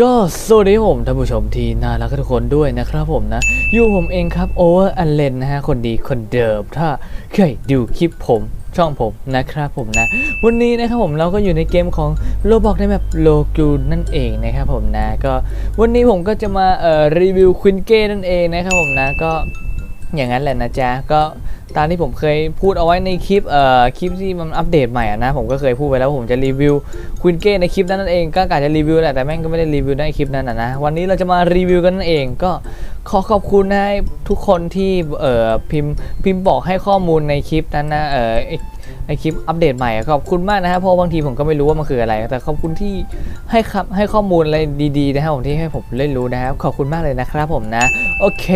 ก็สวัสดีผมท่านผู้ชมที่น่ารักทุกคนด้วยนะครับผมนะ อยู่ผมเองครับโอเวอร์อันเลนนะฮะ คนดีคนเดิม ถ้าเคยดูคลิปผมช่องผมนะครับผมนะ วันนี้นะครับผมเราก็อยู่ในเกมของโลบอกในแบบโลกูนั่นเองนะครับผมนะ ก็วันนี้ผมก็จะมาเอ่อรีวิวควินเก้นั่นเองนะครับผมนะก็อย่างนั้นแหละนะจ๊ะก็ ตามที่ผมเคยพูดเอาไว้ในคลิปเอ่อคลิปที่มันอัปเดตใหม่ะนะผมก็เคยพูดไปแล้วผมจะรีวิวควินเก้ในคลิปนั้นนั่นเองก็กาจะรีวิวแหละแต่แม่งก็ไม่ได้รีวิวในคลิปนั้นอะนะวันนี้เราจะมารีวิวกันนั่นเองก็ ขอขอบคุณให้ทุกคนที่เอ่อพิมพ์พิมพ์บอกให้ข้อมูลในคลิปนั้นนะเอ่อไอ้ไอคลิปอัปเดตใหม่ขอบคุณมากนะครับเพราะบางทีผมก็ไม่รู้ว่ามันคืออะไร แต่ขอบคุณที่ให้ครับให้ข้อมูลอะไรดีๆนะครับผมที่ให้ผมเล่นรู้นะครับขอบคุณมากเลยนะครับผมนะ โอเค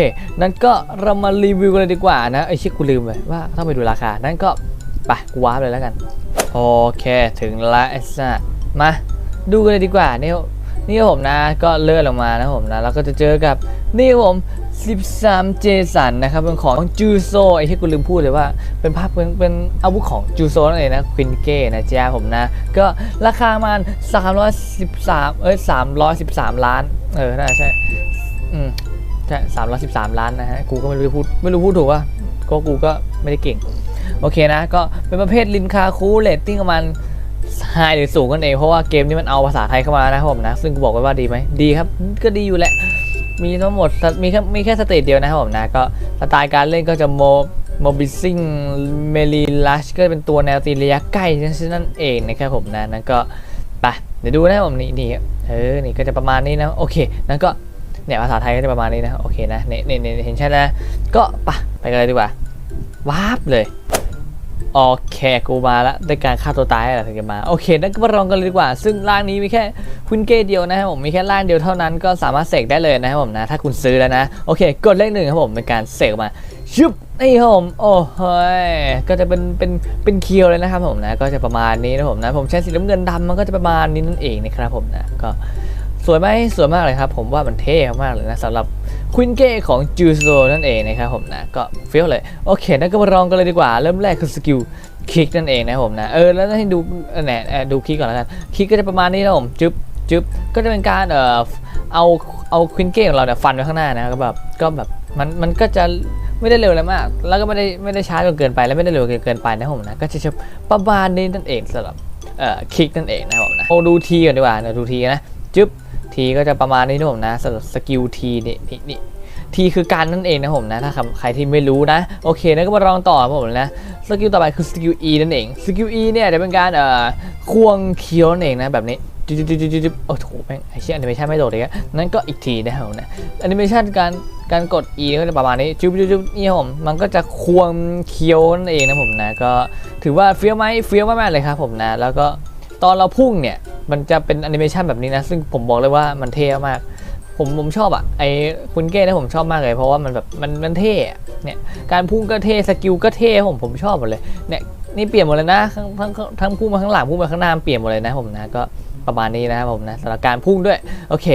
นั้นก็เรามารีวิวกันเลยดีกว่านะไอยเชิกูลืมไปว่าต้องไปดูราคา นั้นก็ไปกูว้าร์ปเลยแล้วกัน โอเค ถึงละไอ้สัสมาดูกันเลยดีกว่านี่นี่ค รับผมนะก็เลื่อนลงมานะผมนะแล้วก็จะเจอกับนี่ผม 13 เจสันนะครับเป็นของจูโซไอ้ที่กูลืมพูดเลยว่าเป็นภาพเป็นเป็นอาวุธของจูโซนั่นเองนะควินเก้นะจ๊ะผมนะ ก็ราคามัน313 เอ้ย 313 ล้าน เออ น่าใช่อืมใช่สามร้อยสิบสามล้านนะฮะ กูก็ไม่รู้พูดไม่รู้พูดถูกป่ะก็กูก็ไม่ได้เก่ง โอเคนะ ก็เป็นประเภทลินคาคูเรตติ้งประมาณ ไฮหรือสูงกันเองเพราะว่าเกมนี้มันเอาภาษาไทยเข้ามานะครับผมนะ ซึ่งกูบอกไว้ว่าดีไหมดีครับ ก็ดีอยู่แหละ มีทั้งหมดมีแค่มีแค่สเตจเดียวนะครับผมนะ ก็สไตล์การเล่นก็จะโมโมบิซิงเมลีลัชก็เป็นตัวแนวตีระยะใกล้นั่นเองนะครับผมนะนั่นก็ไปเดี๋ยวดูนะครับผมนี่นี่เออนี่ก็จะประมาณนี้นะโอเคนั่นก็เนี่ยภาษาไทยก็จะประมาณนี้นะโอเคนะเนี่ยเนเนี่ยเห็นใช่ไหมก็ไปไปกันเลยดีกว่าวาร์ปเลย โอเคกูมาล้วด้วยการฆ่าตัวตายอะไรถึงจะมา โอเคนั่นก็มาลองกันเลยดีกว่า ซึ่งร่างนี้มีแค่คุณเกตเดียวนะครับผมมีแค่ร่างเดียวเท่านั้นก็สามารถเสกได้เลยนะครับผมนะ ถ้าคุณซื้อแล้วนะ โอเค กดเลขหนึ่งครับผมเป็นการเสกออกมาชุบนี่ครับผมโอ้เฮ้ยก็จะเป็นเป็นเป็นเคียวเลยนะครับผมนะ ก็จะประมาณนี้นะผมนะผมใช้สีน้ำเงินดำมันก็จะประมาณนี้นั่นเองนะครับผมนะก็ สวยไหมสวยมากเลยครับ ผมว่ามันเท่มากเลยนะสำหรับควินเก้ของจูโซนั่นเองนะครับผมนะก็เฟี้ยวเลยโอเคนั่นก็มาลองกันเลยดีกว่า เริ่มแรกคือสกิลคิกนั่นเองนะครับผมนะเออแล้วให้ดูเออเนี่ยเอ่อดูคิกก่อนแล้วกันคิกก็จะประมาณนี้นะผมจึ๊บจึ๊บก็จะเป็นการเอ่อเอาเอาควินเก้ของเราเนี่ยฟันไว้ข้างหน้านะก็แบบก็แบบมันมันก็จะไม่ได้เร็วอะไรมาก แล้วก็ไม่ได้ไม่ได้ช้าจนเกินไป แล้วไม่ได้เร็วเกินไปนะครับผมนะ ก็จะประมาณนี้นั่นเองสำหรับเอ่อคิกนั่นเองนะครับผมนะโอ้ดูทีก่อนดีกว่าเดี๋ยวดูทีนะ จึ๊บ ทีก็จะประมาณนี้นะผมนะสำหรับสกิลทีนี่นี่ทีคือการนั่นเองนะผมนะถ้าใครที่ไม่รู้นะโอเคนะก็มาลองต่อผมนะสกิลต่อไปคือสกิล E นั่นเองสกิล E เนี่ยจะเป็นการเอ่อควงเคี้ยวนั่นเองนะแบบนี้จุ๊บจุ๊บจุ๊บโอ้โหแม่งไอ้เชี่ยแอนิเมชันไม่โดดเลยอะนั่นก็อีกทีนะครับผมนะแอนิเมชันการการกด E ก็จะประมาณนี้จุ๊บจุ๊บจุ๊บนี่ผมมันก็จะควงเคี้ยวนั่นเองนะผมนะก็ถือว่าเฟี้ยวไหมเฟี้ยวมากๆเลยครับผมนะแล้วก็ ตอนเราพุ่งเนี่ย มันจะเป็นแอนิเมชันแบบนี้นะ ซึ่งผมบอกเลยว่ามันเท่มาก ผมผมชอบอะไอคุณเก้เนี่ยผมชอบมากเลย เพราะว่ามันแบบมันมันเท่เนี่ยการพุ่งก็เท่สกิลก็เท่ผมผมชอบหมดเลยเนี่ยนี่เปลี่ยนหมดเลยนะทั้งทั้งทั้งพุ่งมาข้างหลังพุ่งมาข้างหน้าเปลี่ยนหมดเลยนะผมนะก็ประมาณนี้นะครับผมนะสำหรับการพุ่งด้วยโอเค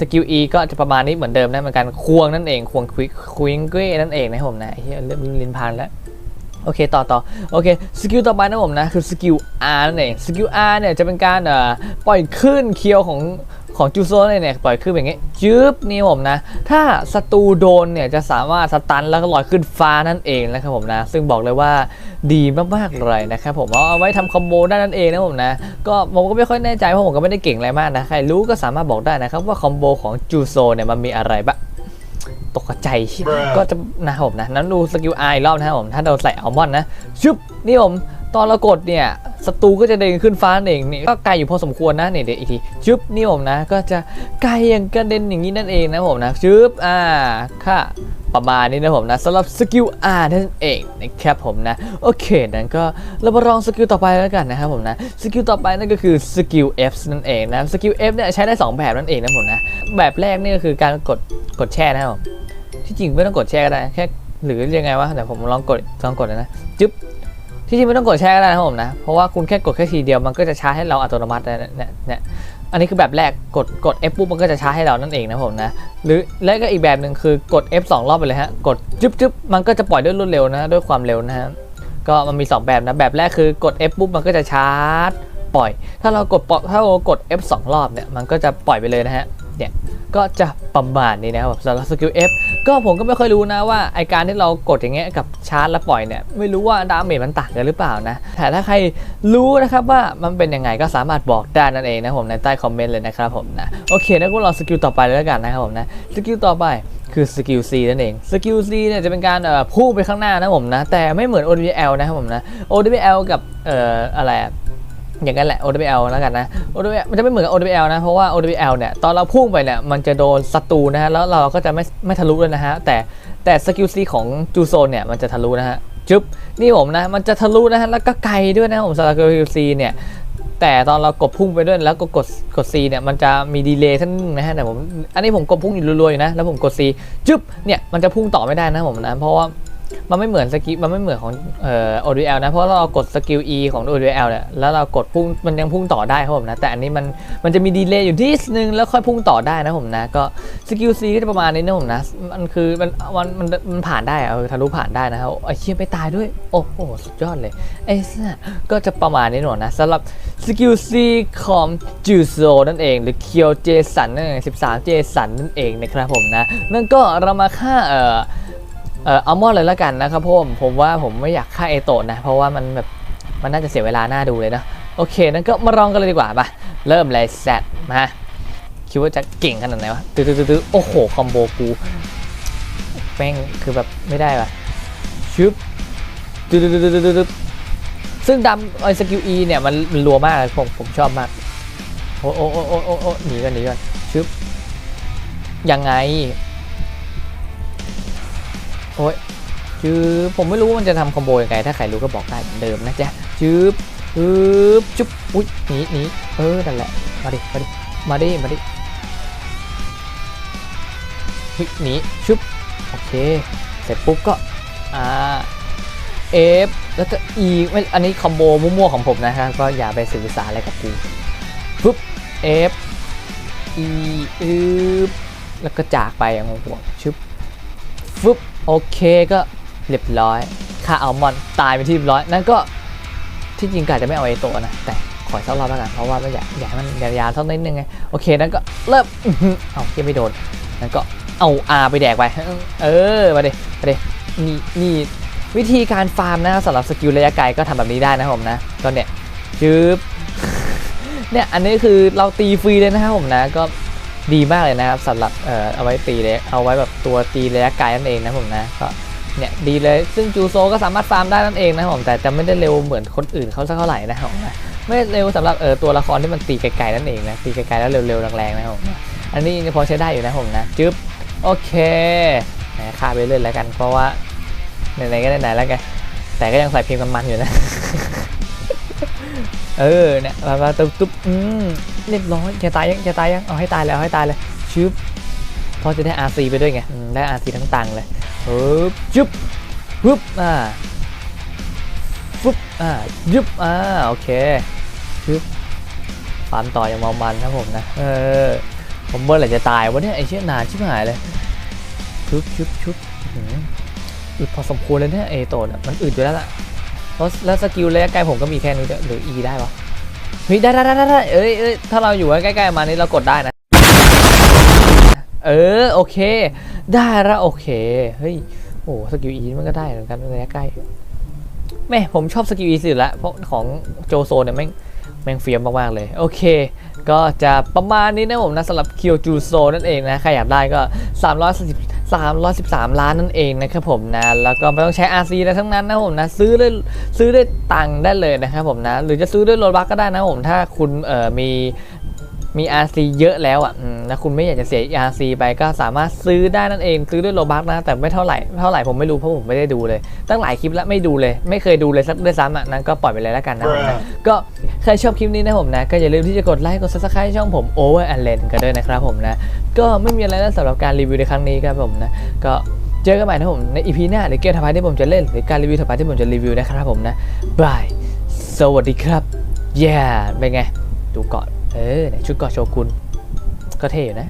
สกิล E ก็จะประมาณนี้เหมือนเดิมนะเหมือนการควงนั่นเองควงควิกควิงเก้นั่นเองนะผมนะเหี้ยเริ่มลิ้นพันแล้ว โอเคต่อต่อโอเคสกิลต่อไปนะผมนะคือสกิล R นั่นเองสกิล R เนี่ยจะเป็นการเอ่อปล่อยขึ้นเคียวของของจูโซเนี่ยเนี่ยปล่อยขึ้นอย่างเงี้ยจึ๊บนี่ผมนะ ถ้าศัตรูโดนเนี่ยจะสามารถสตันแล้วก็ลอยขึ้นฟ้านั่นเองนะครับผมนะ ซึ่งบอกเลยว่าดีมากๆเลยนะครับผมเอาไว้ทำคอมโบได้นั่นเองนะผมนะก็ผมก็ไม่ค่อยแน่ใจเพราะผมก็ไม่ได้เก่งอะไรมากนะใครรู้ก็สามารถบอกได้นะครับว่าคอมโบของจูโซเนี่ยมันมีอะไรบ้าง ตกใจ ก็จะนะครับผมนะนั้นดูสกิลไอรอบนะครับผมถ้าเราใส่อัลมอนด์นะชุบนี่ผมตอนเรากดเนี่ยศัตรูก็จะเดินขึ้นฟ้าเองนี่ก็ไกลอยู่พอสมควรนะเนี่ยเดี๋ยวอีกทีชุบนี่ผมนะ ก็จะไกลอย่างกระเด็นอย่างนี้นั่นเองนะผมนะชุบอ่าค่ะประมาณนี้นะผมนะสำหรับสกิล R นั่นเองนะครับผมนะโอเคนั้นก็เรามาลองสกิลต่อไปแล้วกันนะครับผมนะสกิลต่อไปนั่นก็คือสกิล F นั่นเองนะสกิล F เนี่ยใช้ได้ 2 แบบนั่นเองนะผมนะแบบแรกนี่ก็คือการกดกดแช่นะครับผม ที่จริงไม่ต้องกดแชร์ก็ได้แค่หรือยังไงวะแต่ผมลองกดลองกดนะจึ๊บที่จริงไม่ต้องกดแชร์ก็ได้นะผมนะเพราะว่าคุณแค่กดแค่ทีเดียวมันก็จะชาร์จให้เราอัตโนมัตินะเนี่ยเนี่ยอันนี้คือแบบแรกกดกด F ปุ๊บมันก็จะชาร์จให้เรานั่นเองนะผมนะหรือและก็อีกแบบหนึ่งคือกด F สองรอบไปเลยฮะกดจึ๊บจึ๊บมันก็จะปล่อยด้วยรวดเร็วนะด้วยความเร็วนะฮะก็มันมี 2 แบบนะแบบแรกคือกด F ปุ๊บมันก็จะชาร์จปล่อย ถ้าเรากดปอยถ้าเรากด F 2รอบเนี่ยมันก็จะปล่อยไปเลยนะฮะ เนี่ยก็จะประมาณนี้นะครับสำหรับสกิล F ก็ผมก็ไม่ค่อยรู้นะว่าไอการที่เรากดอย่างเงี้ยกับชาร์จแล้วปล่อยเนี่ยไม่รู้ว่าดาเมจมันต่างกันหรือเปล่านะแต่ถ้าใครรู้นะครับว่ามันเป็นยังไงก็สามารถบอกได้นั่นเองนะผมในใต้คอมเมนต์เลยนะครับผมนะโอเคนะก็ลองสกิลต่อไปเลยแล้วกันนะครับผมนะสกิลต่อไปคือสกิล C นั่นเอง สกิล C เนี่ยจะเป็นการพุ่งไปข้างหน้านะผมนะ แต่ไม่เหมือน OWL นะครับผมนะ OWL กับเอ่ออะไร อย่างนั้นแหละ OWL แล้วกันนะ OWL มันจะไม่เหมือนกับ OWL นะ เพราะว่า OWL เนี่ย ตอนเราพุ่งไปเนี่ย มันจะโดนศัตรูนะฮะ แล้วเราก็จะไม่ไม่ทะลุเลยนะฮะ แต่แต่สกิลซีของจูโซนเนี่ย มันจะทะลุนะฮะจึ๊บ นี่ผมนะ มันจะทะลุนะฮะ แล้วก็ไกลด้วยนะผมสกิลซีเนี่ย แต่ตอนเรากดพุ่งไปด้วยแล้วก็กดกด C เนี่ย มันจะมีดีเลย์ท่านงนะฮะ แต่ผม อันนี้ผมกดพุ่งอยู่รัวๆอยู่นะ แล้วผมกด C จึ๊บ เนี่ย มันจะพุ่งต่อไม่ได้นะผมนะ เพราะว่า มันไม่เหมือนสกิลมันไม่เหมือนของเอ่อ ODL นะ เพราะเรากดสกิล E ของ ODL เนี่ยแล้วเรากดพุ่งมันยังพุ่งต่อได้ครับผมนะ แต่อันนี้มันมันจะมีดีเลย์อยู่ที่นึงแล้วค่อยพุ่งต่อได้นะผมนะ ก็สกิล C ก็จะประมาณนี้นะผมนะ มันคือมันมันมันมันผ่านได้เออทะลุผ่านได้นะครับไอ้เชี่ยไม่ตายด้วย โอ้โหสุดยอดเลยไอ้สัสก็จะประมาณนี้หน่อยนะสำหรับสกิล C ของจูโซนั่นเอง หรือเคียวเจสันนั่นเอง13 เจสันนั่นเองนะครับผมนะนั่นก็เรามาฆ่าเอ่อ เอ่ออัลมอดเลยและกันนะครับพราะผมผมว่าผมไม่อยากฆ่าเอโตะนะ เพราะว่ามันแบบมันน่าจะเสียเวลาหน้าดูเลยนะโอเคนั้นก็มาลองกันเลยดีกว่าปะเริ่มเลยแซดมาคิดว่าจะเก่งขนาดไหนวะตื้อตื้อโอ้โหคอมโบกูแม่งคือแบบไม่ได้ปะชึบตื้อตื้อตื้อตื้อซึ่งดำไอสกิล E เนี่ยมันรัวมากผมผมชอบมากโอ้โอ้โอ้โอ้โอ้โอ้หนีกันหนีกันชึบยังไง โอ้ยจื๊บผมไม่รู้ว่ามันจะทำคอมโบยังไงถ้าใครรู้ก็บอกได้เหมือนเดิมนะจ๊ะจื๊บจืบจุ๊บอุ้ยหนีหนีเออนั่นแหละมาดิมาดิมาดิมาดิหนีชุบโอเค เสร็จปุ๊บก็อ่าเอฟแล้วก็อีไม่อันนี้คอมโบมั่วๆของผมนะครับก็อย่าไปสื่อสารอะไรกับกูปุ๊บเอฟอีอืบแล้วก็จากไปอย่างห่วงๆชุบฟึบ โอเคก็เรียบร้อยค่าอัลมอนด์ตายไปที่เรียบร้อย นั่นก็ที่จริงกะจะไม่เอาไอโตะนะ แต่ขอสักรอบแล้วกัน เพราะว่าไม่อยากอยากให้มันยาวๆเท่านิดนึงไง โอเค นั่นก็เริ่มอื้อหือเอาเกี่ยไม่โดน นั่นก็เอาอาไปแดกไป เออ มาดิมาดินี่นี่วิธีการฟาร์มนะสำหรับสกิลระยะไกลก็ทำแบบนี้ได้นะผมนะก็เนี่ยจืบเนี่ยอันนี้คือเราตีฟรีเลยนะครับผมนะก็ ดีมากเลยนะครับสำหรับเอ่อเอาไว้ตีเลยเอาไว้แบบตัวตีระยะไกลนั่นเองนะผมนะก็เนี่ยดีเลยซึ่งจูโซก็สามารถฟาร์มได้นั่นเองนะผมแต่จะไม่ได้เร็วเหมือนคนอื่นเขาสักเท่าไหร่นะผมนะไม่เร็วสำหรับเออตัวละครที่มันตีไกลๆนั่นเองนะตีไกลๆแล้วเร็วๆแรงๆนะผมนะอันนี้ยังพอใช้ได้อยู่นะผมนะจึ๊บโอเคแหมฆ่าไปเรื่อยแล้วกันเพราะว่าไหนๆก็ไหนๆแล้วไงแต่ก็ยังใส่เพลงมันๆอยู่นะ เออเนี่ยมามาตุ๊บตุ๊บอืมเรียบร้อยจะตายยังจะตายยังเอาให้ตายเลยเอาให้ตายเลยชึบเพราะจะได้ RC ไปด้วยไงได้ RC ทั้งตังเลยปึ๊บจุ๊บปึ๊บอ่าปึ๊บอ่ายึบอ่าโอเคชึบฟาร์มต่ออย่างเมามันครับผมนะเออผมเมื่อไหร่จะตายวะเนี่ยไอเชี่ยนานชิบหายเลยชึบชึบชึบอืมอึดพอสมควรเลยเนี่ยเอโตนะมันอึดอยู่แล้วล่ะ แล้วแล้วสกิลระยะไกลผมก็มีแค่นี้ด้วยหรือ E ได้ปะเฮ้ยได้ได้ได้ได้ได้เอ้ยเอ้ยถ้าเราอยู่ใกล้ๆมานี่เรากดได้นะ เออโอเค ได้ล้วโอเคเฮ้ยโอ้สกิล E มันก็ได้เหมือนกันระยะใกล้แม่ผมชอบสกิล E สุดละเพราะของโจโซเนี่ยแม่งแม่งเฟียมมากๆเลย โอเค ก็จะประมาณนี้นะผมนะสำหรับคิวจูโซนั่นเองนะ ใครอยากได้ก็ 340 313 ล้านนั่นเองนะครับผมนะ แล้วก็ไม่ต้องใช้ RC อะไรทั้งนั้นนะผมนะ ซื้อได้ซื้อได้ตังค์ได้เลยนะครับผมนะ หรือจะซื้อด้วยโลบักก็ได้นะผม ถ้าคุณเอ่อมีมี RC เยอะแล้วอะอืมแล้วคุณไม่อยากจะเสีย RC ไปก็สามารถซื้อได้นั่นเอง ซื้อด้วยโลบักนะ แต่ไม่เท่าไหร่เท่าไหร่ผมไม่รู้เพราะผมไม่ได้ดูเลย ตั้งหลายคลิปแล้วไม่ดูเลย ไม่เคยดูเลยสักด้วยซ้ำอะนั้นก็ปล่อยไปเลยแล้วกันนะผมนะก็ ใครชอบคลิปนี้นะผมนะ ก็อย่าลืมที่จะกดไลค์กด subscribe ช่องผม Over and Len กันด้วยนะครับผมนะ ก็ไม่มีอะไรแล้วสำหรับการรีวิวในครั้งนี้ครับผมนะ ก็เจอกันใหม่นะผมใน EP หน้าหรือเกมถัดไปที่ผมจะเล่น หรือการรีวิวถัดไปที่ผมจะรีวิวนะครับผมนะบายสวัสดีครับแย่เป็นไง ดูเกาะเออชุดเกาะโชกุนก็เท่อยู่นะ